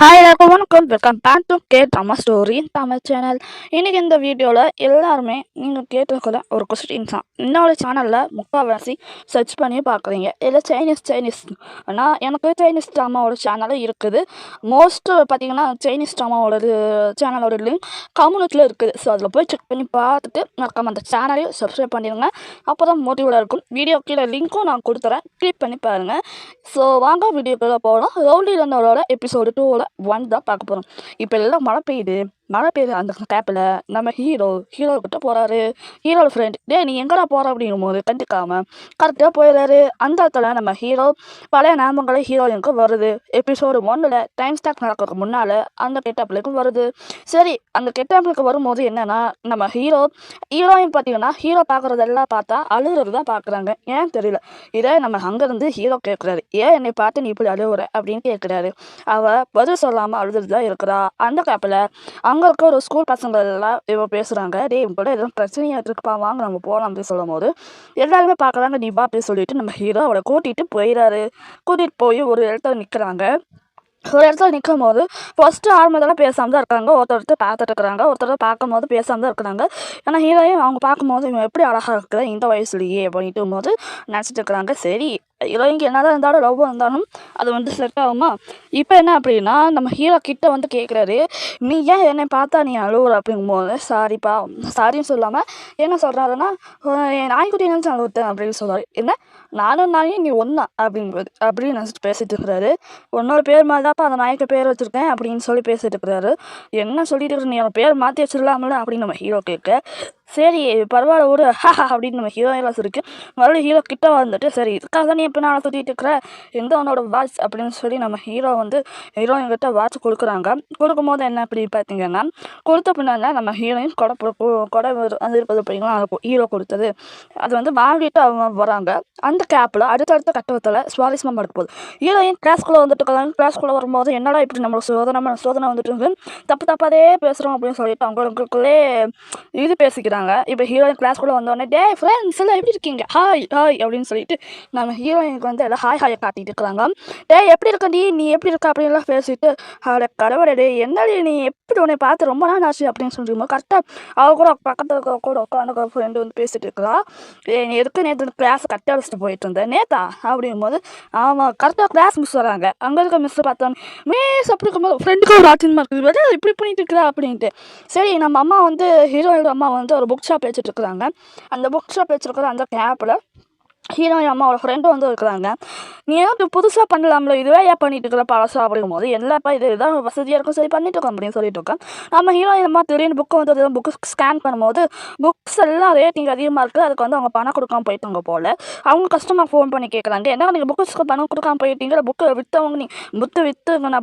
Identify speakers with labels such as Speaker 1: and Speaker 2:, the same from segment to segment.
Speaker 1: Hi எல்லாருக்கும் வணக்கம். Welcome back to K Tamil story Tamil channel இன்றைக்கி இந்த வீடியோவில் எல்லாருமே நீங்கள் கேட்டிருக்கிற ஒரு கொஸ்டின்ஸ் தான். என்னோட சேனலில் முக்கால்வாசி சர்ச் பண்ணி பார்க்குறீங்க இல்லை சைனீஸ் சைனீஸ் ஆனால் எனக்கு சைனீஸ் ட்ராமாவோட சேனலும் இருக்குது. மோஸ்ட் பார்த்தீங்கன்னா சைனீஸ் ட்ராமாவோட சேனலோட லிங்க் கம்யூனிட்டியில் இருக்குது. ஸோ அதில் போய் செக் பண்ணி பார்த்துட்டு மறக்காம அந்த சேனலையும் சப்ஸ்கிரைப் பண்ணிடுங்க. அப்போ தான் மோட்டிவாக இருக்கும். வீடியோ கீழே லிங்க்கும் நான் கொடுத்துறேன். கிளிக் பண்ணி பாருங்கள் ஸோ வாங்க வீடியோக்குள்ளே போகலாம் ரவுலி ரன்னரோட எபிசோடு டூவில் ஒன் தான் பார்க்க போகிறோம் இப்போ எல்லாம் மழை பெய்யுது. மழை பெய்யுது அந்த கேப்பில் நம்ம ஹீரோ ஹீரோ கிட்ட போகிறாரு ஹீரோட ஃப்ரெண்ட் டே நீ எங்கடா போகிற அப்படிங்கும் போது கண்டுக்காம கரெக்டாக போயிடுறாரு. அந்த இடத்துல நம்ம ஹீரோ பழைய ஞாபகங்களை ஹீரோயினுக்கு வருது. எபிசோடு ஒன்றில் டைம் ஸ்டாக் நடக்கிறதுக்கு முன்னால் அந்த கெட்டப்பிளுக்கும் வருது. சரி அந்த கெட்டப்பிளுக்கு வரும்போது என்னென்னா நம்ம ஹீரோ ஹீரோயின் பார்த்தீங்கன்னா ஹீரோ பார்க்குறதெல்லாம் பார்த்தா அழுகிறது தான் பார்க்குறாங்க. ஏன் தெரியல. இதே நம்ம அங்கேருந்து ஹீரோ கேட்குறாரு. ஏன் என்னை பார்த்து நீ இப்படி அழுகுற அப்படின்னு கேட்குறாரு. அவள் பதில் சொல்லாமல் அழுதுட்டு தான் இருக்கிறா. அந்த கேப்பில் அங்கே இருக்க ஒரு ஸ்கூல் பசங்களெல்லாம் எல்லாம் பேசுகிறாங்க டே இவங்களோட எதுவும் பிரச்சனையாக இருக்குப்பா வாங்க நம்ம போகலாம் அப்படின்னு சொல்லும் போது எல்லாருமே பார்க்குறாங்க நீ வா அப்படின்னு சொல்லிட்டு நம்ம ஹீரோ அவளை கூட்டிகிட்டு போயிடாரு கூட்டிகிட்டு போய் ஒரு இடத்துல நிற்கிறாங்க ஒரு இடத்துல நிற்கும் போது ஃபஸ்ட்டு ஆரம்பத்தில் பேசாமல் தான் இருக்காங்க. ஒருத்தர் ஒருத்தர் பார்த்துட்டு இருக்கிறாங்க. ஒருத்தர் பார்க்கும் போது பேசாமல் தான் இருக்கிறாங்க. ஏன்னா ஹீரோயும் அவங்க பார்க்கும்போது இவன் எப்படி அழகாக இருக்கிற இந்த வயசுலேயே அப்படின்ட்டு போது நினச்சிட்டு இருக்கிறாங்க. சரி ஹீரோயின்க்கு என்ன தான் இருந்தாலும் லவ் இருந்தாலும் அது வந்து செட் ஆகுமா? இப்போ என்ன அப்படின்னா நம்ம ஹீரோ கிட்ட வந்து கேட்குறாரு நீ ஏன் என்னை பார்த்தா நீ அழுவுற? அப்படிங்கும்போது சாரிப்பா சாரின்னு சொல்லாமல் என்ன சொல்கிறாருன்னா என் நாய்க்குட்டி நினச்சி அழுவுத்தேன் அப்படின்னு சொல்கிறாரு என்ன? நானும் நாயும் நீ ஒன்றா அப்படிங்கும்போது அப்படின்னு நினச்சிட்டு பேசிட்டு இருக்கிறாரு. உன்னோட பேர் மாதிரி தான்ப்பா அந்த நாய்க்கு பேர் வச்சுருக்கேன் அப்படின்னு சொல்லி பேசிட்டு இருக்கிறாரு. என்ன சொல்லிட்டு இருக்கிற நீ அவன் பேர் மாற்றி வச்சிடலாம்ல அப்படின்னு நம்ம ஹீரோ கேட்க சரி பரவாயில்ல ஒரு ஹஹா அப்படின்னு நம்ம ஹீரோயின்லாம் இருக்கு. மறுபடியும் ஹீரோ கிட்ட வந்துட்டு சரி இதுக்காக தான் நீ எப்போ நான் சுற்றிட்டு இருக்கிற? எந்த உன்னோட வாட்ச் அப்படின்னு சொல்லி நம்ம ஹீரோ வந்து ஹீரோயின் கிட்ட வாட்ச் கொடுக்குறாங்க. கொடுக்கும்போது என்ன அப்படி பார்த்தீங்கன்னா கொடுத்த பின்னாடி நம்ம ஹீரோயின் கொடை கொடை அது இருப்பது அப்படிங்களா இருக்கும் ஹீரோ கொடுத்தது. அது வந்து வாங்கிட்டு அவங்க வராங்க. அந்த கேப்பில் அடுத்தடுத்த கட்டத்தில் சுவாரஸ்யமாக நடக்க போகுது. ஹீரோயின் கிளாஸ்க்குள்ளே வந்துட்டு இருக்காங்க. கிளாஸ்க்குள்ளே வரும்போது என்னடா இப்படி நம்மளுக்கு சோதனை சோதனை வந்துட்டு இருக்கு? தப்பு தப்பாதே பேசுகிறோம் அப்படின்னு சொல்லிட்டு அவங்களுக்குள்ளே இது பேசிக்கிறாங்க. இப்போ ஹீரோயின் கிளாஸ்க்குள்ளே வந்தோடனே டே ஃப்ரெண்ட்ஸ் எல்லாம் எப்படி இருக்கீங்க? ஹாய் ஹாய் அப்படின்னு சொல்லிட்டு நம்ம ஹீரோயினுக்கு வந்து எல்லாம் ஹாய் ஹாயை காட்டிட்டு இருக்கிறாங்க டே எப்படி இருக்க நீ? நீ எப்படி இருக்க? அப்படின்லாம் பேசிட்டு அவளை கடவுளே டே என்னடி நீ? எப்படி உன்னை பார்த்து ரொம்ப நாள் ஆச்சு? அப்படின்னு சொல்லிட்டு கரெக்டாக அவ கூட பக்கத்தில் இருக்கிற கூட உட்காந்து ஃப்ரெண்டு வந்து பேசிட்டு இருக்கிறா ஏ நீ எதுக்கு நேற்று கிளாஸ் கட்ட அழைச்சிட்டு போயிட்டு இருந்தேன் நேத்தா? அப்படிங்கும்போது ஆமாம் கரெக்டாக கிளாஸ் மிஸ் வராங்க. அங்கே இருக்க மிஸ் பார்த்தோன்னு மிஸ் அப்படி இருக்கும்போது ஃப்ரெண்டுக்கு ஒரு ஆச்சரியமாக இருக்குது. இப்படி பண்ணிட்டு இருக்கிறா? அப்படின்ட்டு. சரி நம்ம அம்மா வந்து ஹீரோயினோட அம்மா வந்து ஒரு புக் ஷாப் வச்சுட்ருக்குறாங்க அந்த புக் ஷாப் வச்சுருக்கிற அந்த கேப்பில் ஹீரோயின் அம்மாவோட ஃப்ரெண்டும் வந்து இருக்கிறாங்க. நீ ஏதாவது புதுசாக பண்ணலாம்ல? இதுவே ஏன் பண்ணிட்டு இருக்கிற பழசா? அப்படிங்கும்போது எல்லாப்பா இது? இதான் வசதியாக இருக்கும். சரி பண்ணிட்டு இருக்கோம் அப்படின்னு சொல்லிட்டு இருக்கோம். நம்ம ஹீரோயின் அம்மா திடீர்னு புக்கு வந்து புக்கு ஸ்கேன் பண்ணும்போது புக்ஸ் எல்லாம் ரேட்டிங் அதிகமாக இருக்குது அதுக்கு வந்து அவங்க பணம் கொடுக்காம போயிட்டாங்க போல். அவங்க கஸ்டமர் ஃபோன் பண்ணி கேட்குறாங்க என்ன நீங்கள் புக்கு பணம் கொடுக்காம போயிட்டீங்க? புக்கு விற்றவங்க நீ புத்து விற்று நான்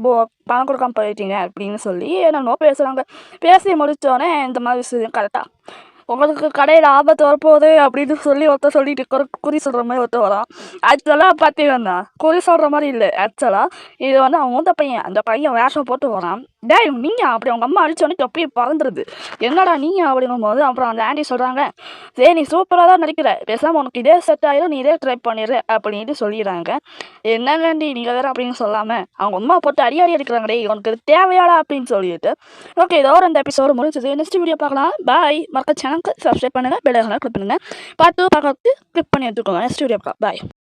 Speaker 1: பணம் கொடுக்காம போயிட்டீங்க அப்படின்னு சொல்லி என்னென்னோ பேசுகிறாங்க பேசி முடித்தோடனே இந்த மாதிரி விஷயம் கரெக்டாக உங்களுக்கு கடையில் ஆபத்து வரப்போகுது அப்படின்னு சொல்லி ஒருத்தர் சொல்லிட்டு குறி குறி சொல்கிற மாதிரி ஒருத்தர் வரான். ஆக்சுவலாக பார்த்தீங்கன்னா குறி சொல்கிற மாதிரி இல்லை ஆக்சுவலாக இது வந்து அவன் மூத்த பையன். அந்த பையன் வேஷம் போட்டு வரான். டேய் நீங்கள் அப்படி அவங்க அம்மா அடிச்சோடனே தொப்பி பறந்துருது. என்னடா நீங்கள் அப்படிங்கும் போது அப்புறம் அந்த ஆண்டி சொல்கிறாங்க சரி நீ சூப்பராக தான் நடிக்கிற. பேசாமல் உனக்கு இதே செட் ஆயிரும் நீ இதே ட்ரை பண்ணிடு அப்படின்ட்டு சொல்லிடுறாங்க. என்னங்க ஆண்டி நீங்கள் வேறு அப்படின்னு சொல்லாமல் அவங்க அம்மா போட்டு அடி அடி அடிக்கிறாங்கடே டேய் உனக்கு இது தேவையாடா? அப்படின்னு சொல்லிட்டு ஓகே இதோட இந்த எபிசோடு முடிஞ்சது. நெக்ஸ்ட் வீடியோ பார்க்கலாம். பாய் மறக்க சேனலுக்கு சப்ஸ்கிரைப் பண்ணுங்கள் பெல் ஐக்கானை கிளிக் பண்ணுங்கள் பார்த்து பார்க்கறதுக்கு கிளிக் பண்ணி எடுத்துக்கோங்க. நெக்ஸ்ட் வீடியோ பார்க்கலாம். பாய்